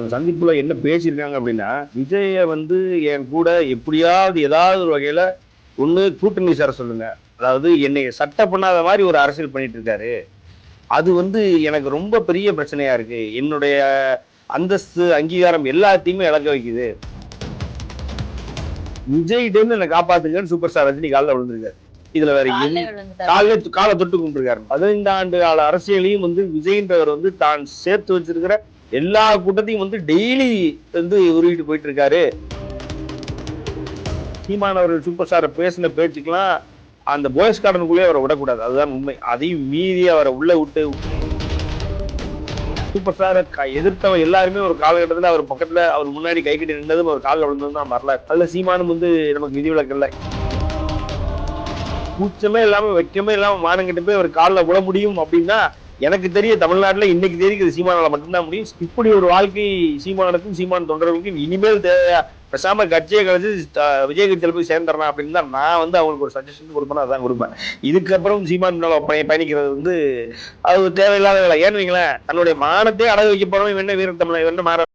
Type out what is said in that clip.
அந்த சந்திப்புல என்ன பேசியிருக்காங்க அப்படின்னா விஜய வந்து என் கூட எப்படியாவது ஏதாவது ஒரு வகையில ஒண்ணு கூட்டணி சேர சொல்லுங்க. அதாவது என்னை சட்ட பண்ணாத மாதிரி ஒரு அரசியல் பண்ணிட்டு இருக்காரு. அது வந்து எனக்கு ரொம்ப பெரிய பிரச்சனையா இருக்கு. என்னுடைய அந்தஸ்து அங்கீகாரம் எல்லாத்தையுமே இழக்க வைக்குது. விஜய்கிட்ட என்னை காப்பாத்துங்கன்னு சூப்பர் ஸ்டார் ரஜினி காலில் விழுந்திருக்காரு. இதுல வேற. காலை காலை தொட்டு கும்பிட்டுருக்காரு. பதினைந்து ஆண்டு கால அரசியலையும் வந்து விஜய்ன்றவர் வந்து தான் சேர்த்து வச்சிருக்கிற எல்லா கூட்டத்தையும் வந்து டெய்லி வந்து உருவிட்டு போயிட்டு இருக்காரு சீமான் அவர்கள் சூப்பர் ஸ்டாரை பேசின பேச்சுக்கெல்லாம் அந்த போயஸ் கார்டனுக்குள்ளே அவரை விடக்கூடாது. அதுதான் உண்மை. அதையும் மீறி அவரை உள்ள விட்டு சூப்பர் ஸ்டாரை எதிர்த்தவன் எல்லாருமே ஒரு காலகட்டத்தில் அவர் பக்கத்தில் அவர் முன்னாடி கை கட்டி நின்றதும் அவர் காலில் விழுந்ததும் தான் வரல அதில் சீமானும் வந்து நமக்கு விதிவிலக்கு இல்லை. கூச்சமே இல்லாம வெக்கமே மானம் கிட்ட போய் அவர் காலில் விட முடியும் அப்படின்னா எனக்கு தெரிய தமிழ்நாட்டுல இன்னைக்கு தெரியுது சீமானால் மட்டும்தான் முடியும். இப்படி ஒரு வாழ்க்கை சீமானுக்கும் சீமான் தொண்டர்களுக்கும் இனிமேல் தேவையா பேசாம கட்சியை கழிச்சு த- விஜய் கட்சியில் போய் சேர்ந்துடலாம் அப்படின்னு தான் நான் வந்து அவங்களுக்கு ஒரு சஜஷன் கொடுப்பேன் அதான் கொடுப்பேன். இதுக்கப்புறம் சீமான் மேல பயணிக்கிறது வந்து அது தேவையில்லாத வேலை. ஏன்னு வைங்களேன் தன்னுடைய மானத்தை அடகு வைக்க போறவன் என்ன வீர தமிழ் என்ன மாற